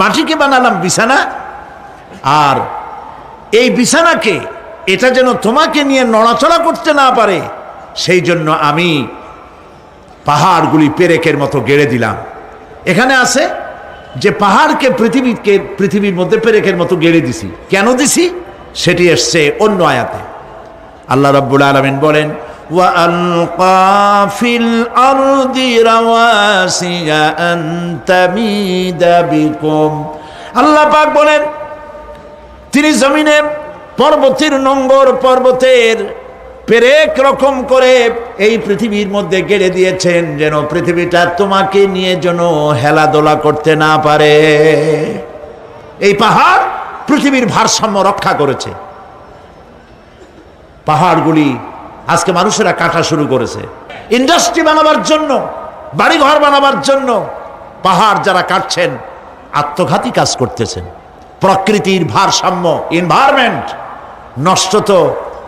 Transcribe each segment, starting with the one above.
মাটিকে বানালাম বিছানা। আর এই বিছানাকে, এটা যেন তোমাকে নিয়ে নড়াচড়া করতে না পারে, সেই জন্য আমি পাহাড়গুলি পেরেকের মতো গেড়ে দিলাম। এখানে আছে যে পাহাড়কে পৃথিবীকে, পৃথিবীর মধ্যে পেরেকের মতো গেড়ে দিছি। কেন দিছি? সেটি এসছে অন্য আয়াতে। আল্লাহ রাব্বুল আলামিন বলেন وألقى في الأرض رواسي أن تميد بكم আল্লাহ পাক বলেন তিনি জমিনে পর্বতের নঙ্গর পর্বতের পেরেক রকম করে এই পৃথিবীর মধ্যে গেড়ে দিয়েছেন যেন পৃথিবীটা তোমাকে নিয়ে যেন হেলাদোলা করতে না পারে এই পাহাড় পৃথিবীর ভারসাম্য রক্ষা করেছে পাহাড়গুলি আজকে মানুষেরা কাটা শুরু করেছে। ইন্ডাস্ট্রি বানাবার জন্য, বাড়িঘর বানাবার জন্য পাহাড় যারা কাটছেন, আত্মঘাতী কাজ করতেছেন। প্রকৃতির ভারসাম্য এনভায়রনমেন্ট নষ্ট তো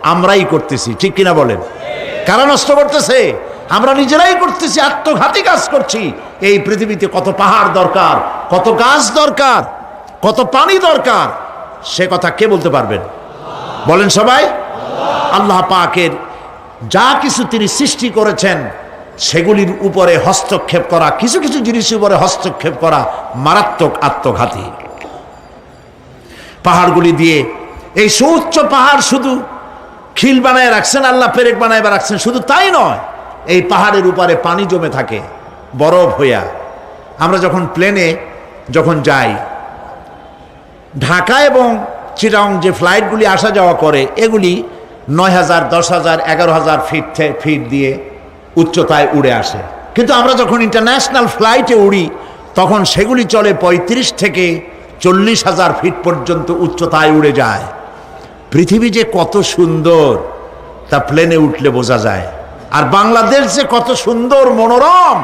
আমরাই করতেছি, ঠিক কিনা বলেন? কারা নষ্ট করতেছে? আমরা নিজেরাই করতেছি, আত্মঘাতী কাজ করছি। এই পৃথিবীতে কত পাহাড় দরকার, কত গাছ দরকার, কত পানি দরকার, সে কথা কে বলতে পারবেন? বলেন সবাই। আল্লাহ পাকের যা কিছু তিনি সৃষ্টি করেছেন, সেগুলির উপরে হস্তক্ষেপ করা, কিছু কিছু জিনিসের উপরে হস্তক্ষেপ করা মারাত্মক আত্মঘাতী। পাহাড়গুলি দিয়ে, এই সুউচ্চ পাহাড় শুধু খিল বানায় রাখছেন, আল্লাহ পেরেক বানায় বা রাখছেন, শুধু তাই নয়, এই পাহাড়ের উপরে পানি জমে থাকে, বরফ হইয়া। আমরা যখন প্লেনে যখন যাই, ঢাকা এবং চিটাং যে ফ্লাইটগুলি আসা যাওয়া করে, এগুলি নয় হাজার দশ হাজার এগারো হাজার ফিট ফিট দিয়ে উচ্চতায় উড়ে আসে। কিন্তু আমরা যখন ইন্টারন্যাশনাল ফ্লাইটে উড়ি, তখন সেগুলি চলে পঁয়ত্রিশ থেকে চল্লিশ হাজার ফিট পর্যন্ত উচ্চতায় উড়ে যায়। পৃথিবী যে কত সুন্দর, তা প্লেনে উঠলে বোঝা যায়। আর বাংলাদেশ যে কত সুন্দর, মনোরম,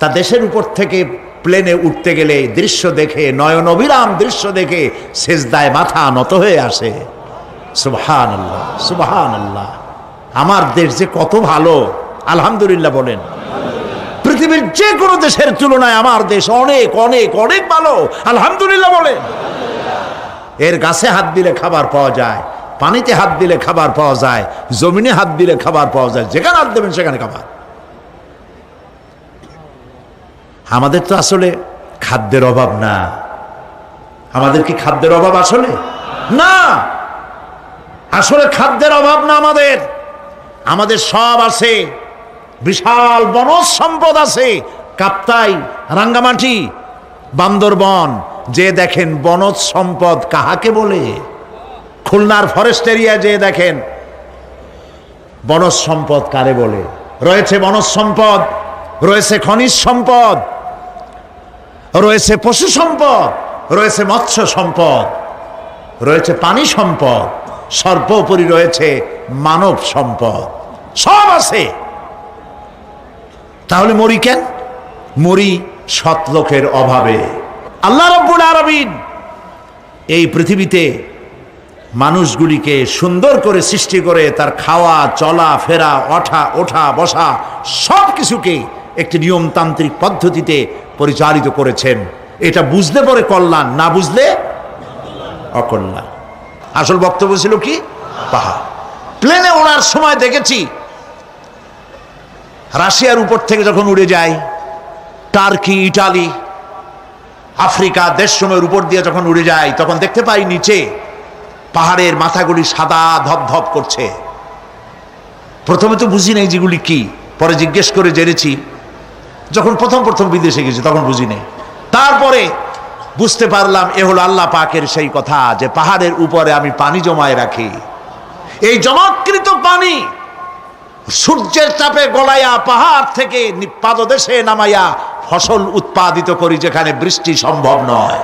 তা দেশের উপর থেকে প্লেনে উঠতে গেলে দৃশ্য দেখে নয়ন অবিরাম দৃশ্য দেখে সেজদায় মাথা নত হয়ে আসে। সুবহান আল্লাহ সুবহান আল্লাহ আমার দেশ যে কত ভালো, আলহামদুলিল্লাহ বলেন। পৃথিবীর যে কোনো দেশের তুলনায় আমার দেশ অনেক অনেক অনেক ভালো, আলহামদুলিল্লাহ বলেন। এর গাছে হাত দিলে খাবার পাওয়া যায়, পানিতে হাত দিলে খাবার পাওয়া যায়, জমিনে হাত দিলে খাবার পাওয়া যায়, যেখানে হাত দেবেন সেখানে খাবার। আমাদের তো আসলে খাদ্যের অভাব না। আমাদের কি খাদ্যের অভাব আসলে? না! আসলে খাদ্যের অভাব না আমাদের। আমাদের সব আছে। বিশাল বনজ সম্পদ আছে। কাপ্তাই, রাঙ্গামাটি, বান্দরবন, যে দেখেন বনজ সম্পদ কাহাকে বলে? খুলনার ফরেস্ট এরিয়া যে দেখেন, বনজ সম্পদ কারে বলে? রয়েছে বনজ সম্পদ, রয়েছে খনিজ সম্পদ, রয়েছে পশু সম্পদ, রয়েছে মৎস্য সম্পদ, রয়েছে পানি সম্পদ। সর্বোপরি রয়েছে মানব সম্পদ। সব আছে। তাহলে মরি কেন? মরি সৎ লোকের অভাবে। আল্লাহ রব্বুল আরবিন এই পৃথিবীতে মানুষগুলিকে সুন্দর করে সৃষ্টি করে তার খাওয়া, চলা, ফেরা, ওঠা ওঠা, বসা সব কিছুকে একটি নিয়মতান্ত্রিক পদ্ধতিতে পরিচালিত করেছেন। এটা বুঝলে পরে কল্যাণ, না বুঝলে অকল্যাণ। আসল বক্তব্য ছিল কি? পাহাড়। প্লেনে ওড়ার সময় দেখেছি, রাশিয়ার উপর থেকে যখন উড়ে যায়, টার্কি, ইটালি, আফ্রিকা দেশসমূহের উপর দিয়ে যখন উড়ে যায়, তখন দেখতে পাই নিচে পাহাড়ের মাথাগুলি সাদা ধপধপ করছে। প্রথমে তো বুঝি নাই যেগুলি কি, পরে জিজ্ঞেস করে জেনেছি। যখন প্রথম প্রথম বিদেশে গেছি, তখন বুঝি নাই। তারপরে বুঝতে পারলাম, এ হলো আল্লাহ পাকের সেই কথা যে পাহাড়ের উপরে আমি পানি জমায় রাখি। এই জমাকৃত পানি সূর্যের চাপে গলাইয়া পাহাড় থেকে পাদদেশে নামাইয়া ফসল উৎপাদিত করি যেখানে বৃষ্টি সম্ভব নয়।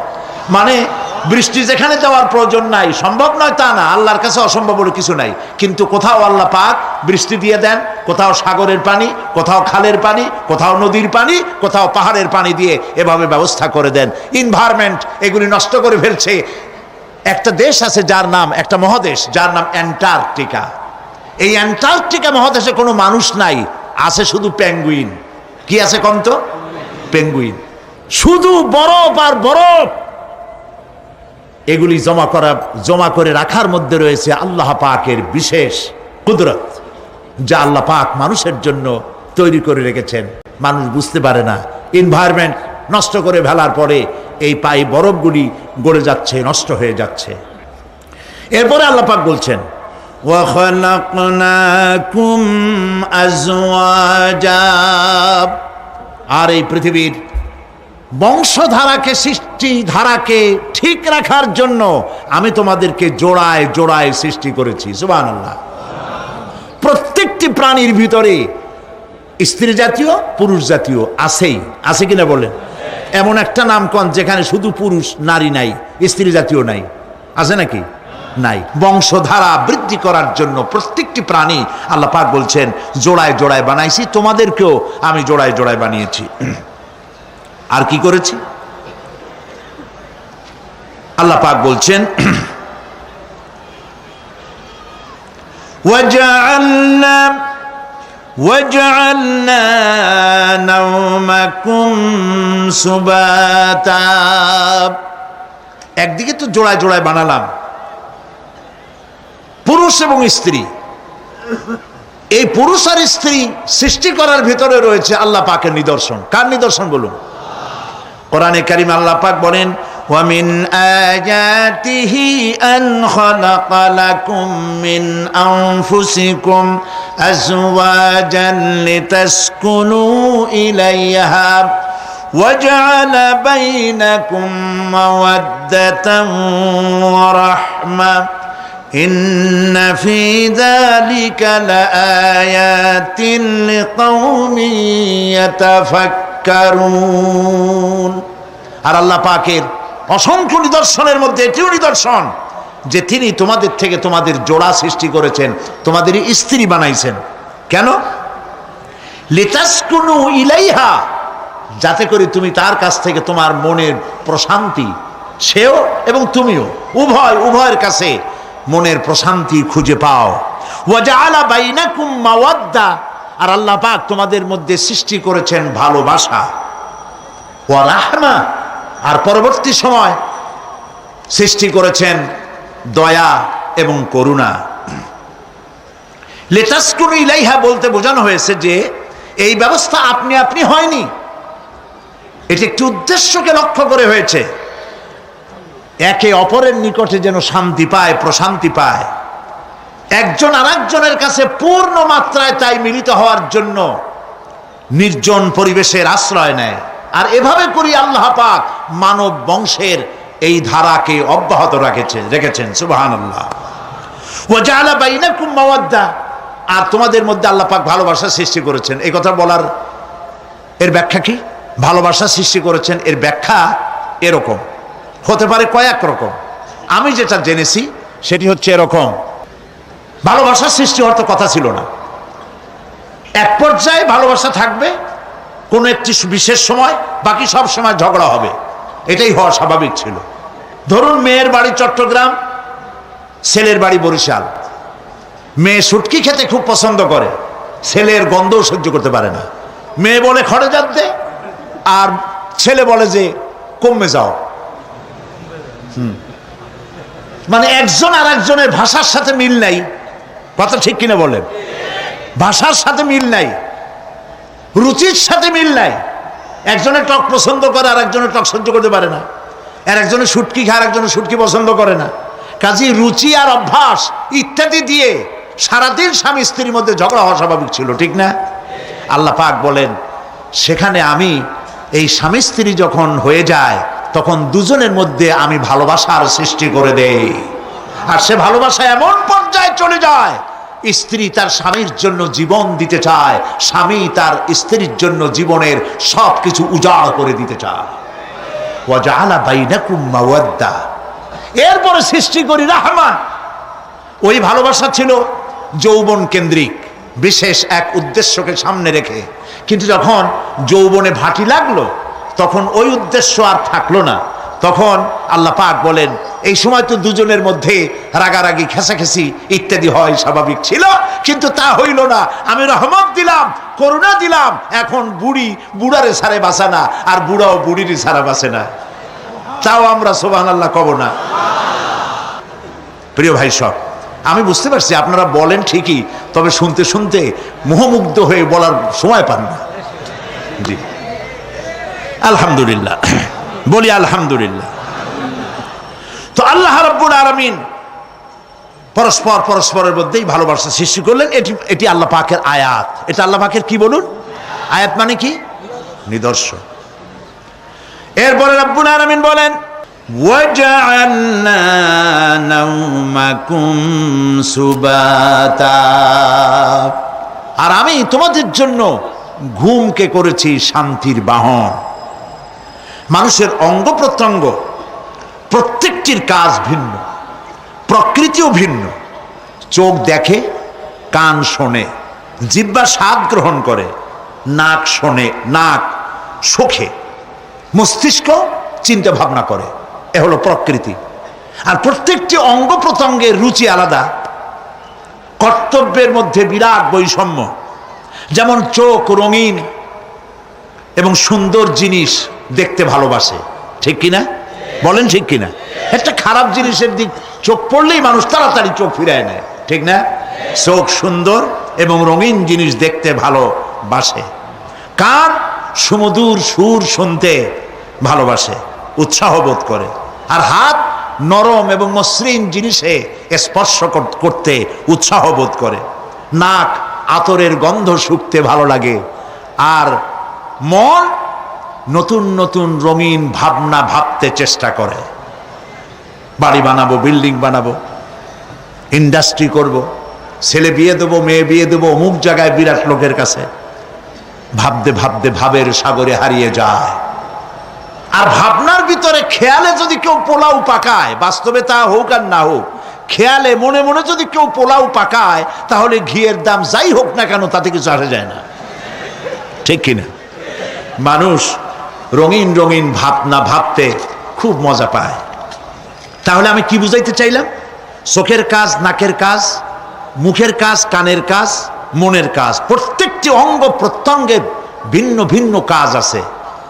মানে বৃষ্টি যেখানে যাওয়ার প্রয়োজন নাই, সম্ভব নয় তা না, আল্লাহর কাছে অসম্ভব কিছু নাই। কিন্তু কোথাও আল্লাহ পাক বৃষ্টি দিয়ে দেন, কোথাও সাগরের পানি, কোথাও খালের পানি, কোথাও নদীর পানি, কোথাও পাহাড়ের পানি দিয়ে এভাবে ব্যবস্থা করে দেন। ইনভায়রনমেন্ট এগুলি নষ্ট করে ফেলছে। একটা দেশ আছে যার নাম, একটা মহাদেশ, যার নাম অ্যান্টার্কটিকা। এই অ্যান্টার্কটিকা মহাদেশে কোনো মানুষ নাই, আছে শুধু প্যাঙ্গুইন কি আছে কম তো? পেঙ্গুইন। শুধু বরফ আর বরফ। এগুলি জমা করা, জমা করে রাখার মধ্যে রয়েছে আল্লাহ পাকের বিশেষ কুদরত, যা আল্লাহ পাক মানুষের জন্য তৈরি করে রেখেছেন। মানুষ বুঝতে পারে না। এনভায়রনমেন্ট নষ্ট করে ফেলার পরে এই পাই বরফগুলি গড়ে যাচ্ছে, নষ্ট হয়ে যাচ্ছে। এরপরে আল্লাপাক বলছেন আর এই পৃথিবীর বংশধারাকে সৃষ্টি ধারাকে ঠিক রাখার জন্য আমি তোমাদেরকে জোড়ায় জোড়ায় সৃষ্টি করেছি। সুবান প্রত্যেকটি প্রাণীর ভিতরে স্ত্রী জাতীয়, পুরুষ জাতীয় আছেই। আছে কিনা বলেন? এমন একটা নামকন যেখানে শুধু পুরুষ, নারী নাই, স্ত্রী জাতীয় নাই। আছে নাকি? নাই। বংশধারা বৃদ্ধি করার জন্য প্রত্যেকটি প্রাণী, আল্লাহ পাক বলছেন, জোড়ায় জোড়ায় বানাইছি, তোমাদেরকেও আমি জোড়ায় জোড়ায় বানিয়েছি। আর কি করেছি আল্লাহ পাক বলছেন وجعلنا وجعلنا نومكم سباتا একদিকে তো জোড়ায় জোড়ায় বানালাম পুরুষ এবং স্ত্রী এই পুরুষ আর স্ত্রী সৃষ্টি করার ভিতরে রয়েছে আল্লাহ পাকের নিদর্শন কার নিদর্শন বলুন কোরআনে কারিম আল্লাহ পাক বলেন ومن آياته أن خلق لكم من أنفسكم أزواجا لتسكنوا إليها وجعل بينكم مودة ورحمة إن في ذلك لآيات لقوم يتفكرون আর আল্লাহ পাকের অসংখ্য নিদর্শনের মধ্যে এটিও নিদর্শন যে তিনি তোমাদের থেকে তোমাদের জোড়া সৃষ্টি করেছেন, তোমাদের স্ত্রী বানাইছেন। কেন? লিতাসকুনু ইলাইহা, যাতে করে তুমি তার কাছ থেকে তোমার মনের প্রশান্তি, সেও এবং তুমিও উভয়, উভয়ের কাছে মনের প্রশান্তি খুঁজে পাও। বাইনাকুম মাওয়াদ্দা, আর আল্লাহ পাক তোমাদের মধ্যে সৃষ্টি করেছেন ভালোবাসা। রাহমা আর পরবর্তী সময় সৃষ্টি করেছেন দয়া এবং করুণা। লেটাসকুন ইলাইহা বলতে বোঝানো হয়েছে যে, এই ব্যবস্থা আপনি আপনি হয়নি। এটি একটি উদ্দেশ্যকে লক্ষ্য করে হয়েছে। একে অপরের নিকটে যেন শান্তি পায়, প্রশান্তি পায়। একজন আরেকজনের কাছে পূর্ণ মাত্রায় তাই মিলিত হওয়ার জন্য নির্জন পরিবেশের আশ্রয় নেয়। আর এভাবে করি আল্লাহ পাক মানব বংশের এই ধারাকে অব্যাহত রেখেছেন রেখেছেন সুবাহান আল্লাহ জালা বাইনাকুম মাওয়াদ্দা। আর তোমাদের মধ্যে আল্লাহ পাক ভালোবাসা সৃষ্টি করেছেন। এই কথা বলার এর ব্যাখ্যা কি? ভালোবাসা সৃষ্টি করেছেন, এর ব্যাখ্যা এরকম। হতে পারে কয়েক রকম। আমি যেটা জেনেছি, সেটি হচ্ছে এরকম। ভালোবাসা সৃষ্টি হওয়ার তো কথা ছিল না। এক পর্যায়ে ভালোবাসা থাকবে কোনো একটি বিশেষ সময়, বাকি সব সময় ঝগড়া হবে। এটাই হওয়া স্বাভাবিক ছিল। ধরুন মেয়ের বাড়ি চট্টগ্রাম, ছেলের বাড়ি বরিশাল। মেয়ে সুটকি খেতে খুব পছন্দ করে, ছেলের গন্ধও সহ্য করতে পারে না। মেয়ে বলে, খড়ে যাতে আর ছেলে বলে যে, কমে যাও। হুম। মানে একজন আর একজনের ভাষার সাথে মিল নাই। কথা ঠিক কিনা বলেন? ভাষার সাথে মিল নাই। রুচির সাথে মিল নাই। একজনের টক পছন্দ করে আর একজনের টক সহ্য করতে পারে না। আর একজনের সুটকি খায় আর একজনের সুটকি পছন্দ করে না। কাজী রুচি আর অভ্যাস ইত্যাদি দিয়ে সারাদিন স্বামী স্ত্রীর মধ্যে ঝগড়া হওয়া স্বাভাবিক ছিল, ঠিক না? আল্লাহ পাক বলেন, সেখানে আমি এই স্বামী স্ত্রী যখন হয়ে যায়, তখন দুজনের মধ্যে আমি ভালোবাসার সৃষ্টি করে দেই। আর সে ভালোবাসা এমন পর্যায়ে চলে যায় স্ত্রী তার স্বামীর জন্য জীবন দিতে চায়, স্বামী তার স্ত্রীর জন্য জীবনের সব কিছু উজাড় করে দিতে চায়। এরপরে সৃষ্টি করি রাহমান। ওই ভালোবাসা ছিল যৌবন কেন্দ্রিক, বিশেষ এক উদ্দেশ্যকে সামনে রেখে। কিন্তু যখন যৌবনে ভাটি লাগল, তখন ওই উদ্দেশ্য আর থাকল না। তখন আল্লাহ পাক বলেন, এই সময় তো দুজনের মধ্যে রাগারাগি, খেসাখেসি ইত্যাদি হয়, স্বাভাবিক ছিল, কিন্তু তা হইল না। আমি রহমত দিলাম, করুণা দিলাম, এখন বুড়ি বুড়ারে সারে বাসে না, আর বুড়াও বুড়িরই সারা বাসে না। তাও আমরা সোবান আল্লাহ কব না। প্রিয় ভাই সব, আমি বুঝতে পারছি, আপনারা বলেন ঠিকই, তবে শুনতে শুনতে মোহমুগ্ধ হয়ে বলার সময় পান না। জি। আলহামদুলিল্লাহ। বলি আলহামদুলিল্লাহ তো আল্লাহ রাব্বুল আলামিন পরস্পর পরস্পরের মধ্যেই ভালোবাসা সৃষ্টি করলেন এটি এটি আল্লাহ পাকের আয়াত এটা আল্লাহ পাকের কি বলুন আয়াত মানে কি নিদর্শন এরপরে রব্বুল আলামিন বলেন وجعلنا نومكم سباتا আর আমি তোমাদের জন্য ঘুমকে করেছি শান্তির বাহন মানুষের অঙ্গ প্রত্যঙ্গ প্রত্যেকটির কাজ ভিন্ন, প্রকৃতিও ভিন্ন। চোখ দেখে, কান শোনে, জিব্বা স্বাদ গ্রহণ করে, নাক শোনে, নাক শোখে, মস্তিষ্ক চিন্তা ভাবনা করে। এ হলো প্রকৃতি। আর প্রত্যেকটি অঙ্গ প্রত্যঙ্গের রুচি আলাদা। কর্তব্যের মধ্যে বিরাট বৈষম্য। যেমন চোখ রঙিন এবং সুন্দর জিনিস দেখতে ভালোবাসে। ঠিক কিনা? বলেন ঠিক কিনা? একটা খারাপ জিনিসের দিক চোখ পড়লেই মানুষ তাড়াতাড়ি চোখ ফিরায় নেয়। ঠিক না? চোখ সুন্দর এবং রঙিন জিনিস দেখতে ভালোবাসে। কান সুমধুর সুর শুনতে ভালোবাসে, উৎসাহ বোধ করে। আর হাত নরম এবং মসৃণ জিনিসে স্পর্শ করতে উৎসাহ বোধ করে। নাক আতরের গন্ধ শুকতে ভালো লাগে। আর মন নতুন নতুন রঙিন ভাবনা ভাবতে চেষ্টা করে। বাড়ি বানাবো, বিল্ডিং বানাবো, ইন্ডাস্ট্রি করব, ছেলে বিয়ে দেবো, মেয়ে বিয়ে দেবো, অমুক জায়গায় বিরাট লোকের কাছে। ভাবতে ভাবতে ভাবের সাগরে হারিয়ে যায়। আর ভাবনার ভিতরে খেয়ালে যদি কেউ পোলাও পাকায়, বাস্তবে তা হোক আর না হোক, খেয়ালে মনে মনে যদি কেউ পোলাও পাকায়, তাহলে ঘিয়ের দাম যাই হোক না কেন, তাতে কিছু আসা যায় না। ঠিক কিনা? মানুষ রঙিন রঙিন ভাবনা ভাবতে খুব মজা পায়। তাহলে আমি কি বুঝাইতে চাইলাম? চোখের কাজ, নাকের কাজ, মুখের কাজ, কানের কাজ, মনের কাজ, প্রত্যেকটি অঙ্গ প্রত্যঙ্গের ভিন্ন ভিন্ন কাজ আছে,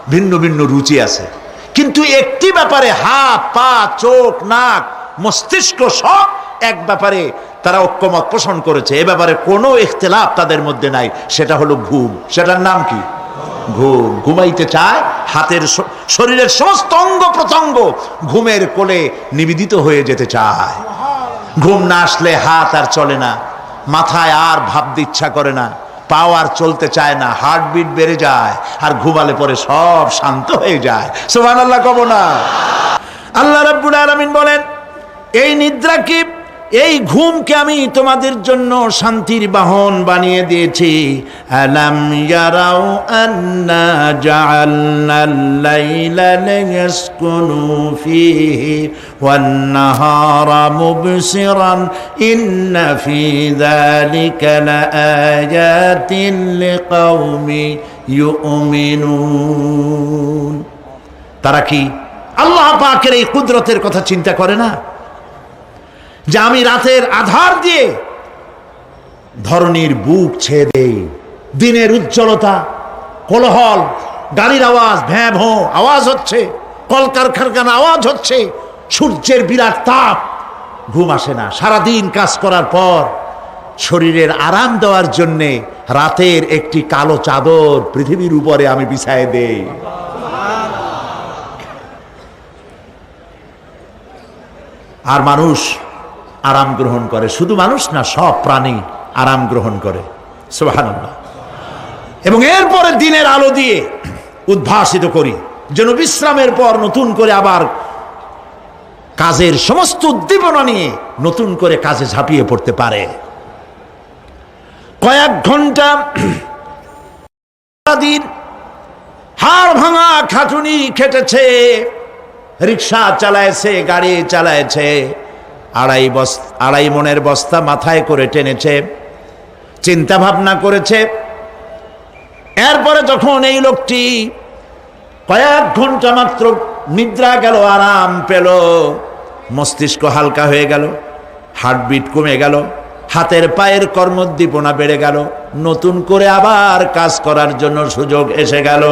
ভিন্ন ভিন্ন রুচি আছে। কিন্তু একটি ব্যাপারে হাত পা, চোখ, নাক, মস্তিষ্ক সব এক ব্যাপারে তারা ঐক্যমত পোষণ করেছে। এ ব্যাপারে কোনো ইখতলাফ তাদের মধ্যে নাই, সেটা হলো ঘুম। সেটার নাম কি? ঘুম ঘুমাইতে চায়, হাতের শরীরের সমস্ত অঙ্গ প্রত্যঙ্গ ঘুমের কোলে নিবেদিত হয়ে যেতে চায়। ঘুম না আসলে হাত আর চলে না, মাথায় আর ভাবতে ইচ্ছা করে না, পাও আর চলতে চায় না, হার্টবিট বেড়ে যায় আর ঘুমালে পরে সব শান্ত হয়ে যায়। সোহান আল্লাহ কব না। আল্লাহ রাব্বুল আলামিন বলেন, এই নিদ্রা কি এই ঘুমকে আমি তোমাদের জন্য শান্তির বাহন বানিয়ে দিয়েছি। আলাম তারা কি আল্লাহ পাকের এই কুদরতের কথা চিন্তা করে না? যে আমি রাতের আধার দিয়ে ধরনীর বুক ছেয়ে দেই। দিনের উজ্জ্বলতা, কোলহল, গাড়ির আওয়াজ, ভ্যাঁ ভো আওয়াজ হচ্ছে কলকারখানা আওয়াজ হচ্ছে, সূর্যের বিরাট তাপ। ঘুম আসে না। সারাদিন কাজ করার পর শরীরের আরাম দেওয়ার জন্যে রাতের একটি কালো চাদর পৃথিবীর উপরে আমি বিছায় দেই। আর মানুষ আরাম গ্রহণ করে। শুধু মানুষ না, সব প্রাণী আরাম গ্রহণ করে। সুবহানাল্লাহ। এবং এরপরে দিনের আলো দিয়ে উদ্ভাসিত করি। যেন বিশ্রামের পর নতুন করে আবার কাজের সমস্ত উদ্দীপনা নিয়ে নতুন করে কাজে ঝাঁপিয়ে পড়তে পারে। কয়েক ঘণ্টা দিন হাড় ভাঙা খাটুনি খেটেছে, রিক্সা চালায়ছে, গাড়ি চালায়ছে। আড়াই বস, আড়াই মনের বস্তা মাথায় করে টেনেছে চিন্তা ভাবনা করেছে। এরপরে যখন এই লোকটি কয়েক ঘণ্টা মাত্র নিদ্রা গেল, আরাম পেল, মস্তিষ্ক হালকা হয়ে গেল, হার্টবিট কমে গেল, হাতের পায়ের কর্মোদ্দীপনা বেড়ে গেল, নতুন করে আবার কাজ করার জন্য সুযোগ এসে গেল।